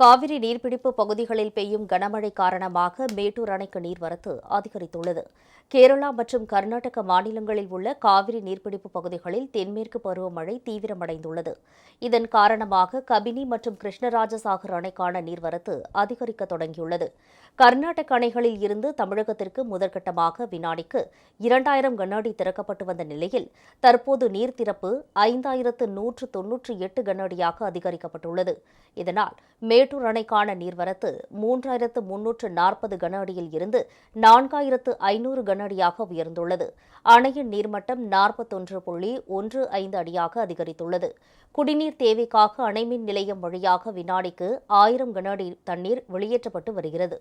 காவிரி நீர்பிடிப்பு பகுதிகளில் பெய்யும் கனமழை காரணமாக மேட்டூர் அணைக்கு நீர்வரத்து அதிகரித்துள்ளது. கேரளா மற்றும் கர்நாடக மாநிலங்களில் உள்ள காவிரி நீர்பிடிப்பு பகுதிகளில் தென்மேற்கு பருவமழை தீவிரமடைந்துள்ளது. இதன் காரணமாக கபினி மற்றும் கிருஷ்ணராஜசாகர் அணைக்கான நீர்வரத்து அதிகரிக்க தொடங்கியுள்ளது. கர்நாடக அணைகளில் இருந்து தமிழகத்திற்கு முதற்கட்டமாக வினாடிக்கு இரண்டாயிரம் கனஅடி திறக்கப்பட்டு வந்த நிலையில் தற்போது நீர் திறப்பு ஐந்தாயிரத்து நூற்று தொன்னூற்றி எட்டு கனஅடியாக அதிகரிக்கப்பட்டுள்ளது. இதனால் மேட்டூர் அணைக்கான நீர்வரத்து மூன்றாயிரத்து முன்னூற்று நாற்பது கன அடியில் இருந்து நான்காயிரத்து ஐநூறு கன அடியாக உயர்ந்துள்ளது. அணையின் நீர்மட்டம் நாற்பத்தொன்று புள்ளி ஒன்று ஐந்து அடியாக அதிகரித்துள்ளது. குடிநீர் தேவைக்காக அணைமின் நிலையம் வழியாக வினாடிக்கு ஆயிரம் கன அடி தண்ணீர் வெளியேற்றப்பட்டு வருகிறது.